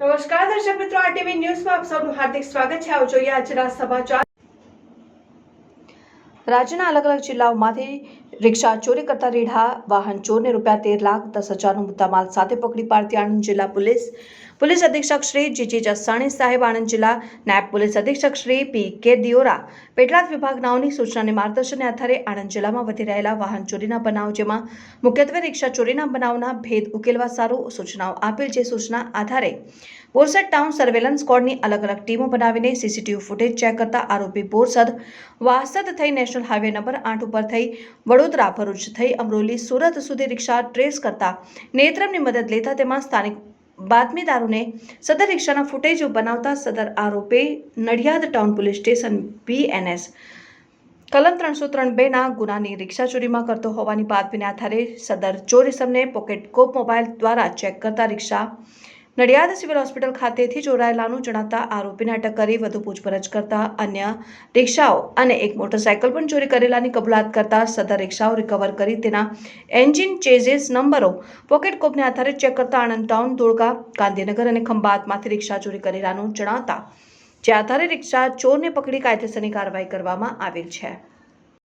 નમસ્કાર દર્શક મિત્રો આરટીવી ન્યૂઝમાં આપ સૌનું હાર્દિક સ્વાગત છે. આવો જોઈએ આજના સમાચાર. રાજ્યના અલગ અલગ જિલ્લાઓમાંથી રિક્ષા ચોરી કરતા રેઢા વાહન ચોરને રૂપિયા તેર લાખ દસ હજારનો મુદ્દામાલ સાથે પકડી પાડતી આણંદ જિલ્લા પોલીસ પોલીસ અધિક્ષક શ્રી જીજી જસાણી સાહેબ આણંદ જિલ્લા નાયબ પોલીસ અધિક્ષક શ્રી પી કે દિયોરા પેટલાદ વિભાગનાઓની સૂચનાને માર્ગદર્શનને આધારે આણંદ જિલ્લામાં વધી રહેલા વાહન ચોરીના બનાવ જેમાં મુખ્યત્વે રિક્ષા ચોરીના બનાવના ભેદ ઉકેલવા સારું સૂચનાઓ આપેલ જે સૂચના આધારે બોરસદ ટાઉન સર્વેલન્સ સ્કોડની અલગ અલગ ટીમો બનાવીને સીસીટીવી ફૂટેજ ચેક કરતા આરોપી બોરસદ વાસદ થઈ નેશનલ હાઈવે નંબર આઠ ઉપર થઈ વડોદરા ભરૂચ થઈ અમરોલી સુરત સુધી રિક્ષા ટ્રેસ કરતા નેત્રમની મદદ લેતા તેમાં સ્થાનિક બાતમીદારોને સદર રિક્ષાના ફૂટેજ બનાવતા સદર આરોપી Nadiad town police station BNS કલમ ત્રણસો ત્રણ બેના ગુનાની રિક્ષા ચોરીમાં કરતો હોવાની બાતમીને આધારે સદર ચોરીસમને પોકેટ કોપ મોબાઈલ દ્વારા ચેક કરતા રિક્ષા નડિયાદ સિવિલ હોસ્પિટલ ખાતેથી ચોરાયેલાનું જણાતા આરોપીને અટક કરી વધુ પૂછપરછ કરતા અન્ય રિક્ષાઓ અને એક મોટરસાયકલ પણ ચોરી કરેલાની કબૂલાત કરતા સદર રિક્ષાઓ રિકવર કરી તેના એન્જિન ચેઝિસ નંબરો પોકેટ કોપને આધારે ચેક કરતા આણંદ ટાઉન ધોળકા, ગાંધીનગર અને ખંભાતમાંથી રિક્ષા ચોરી કરેલાનું જણાતા જે આધારે રિક્ષા ચોરને પકડી કાયદેસરની કાર્યવાહી કરવામાં આવેલ છે.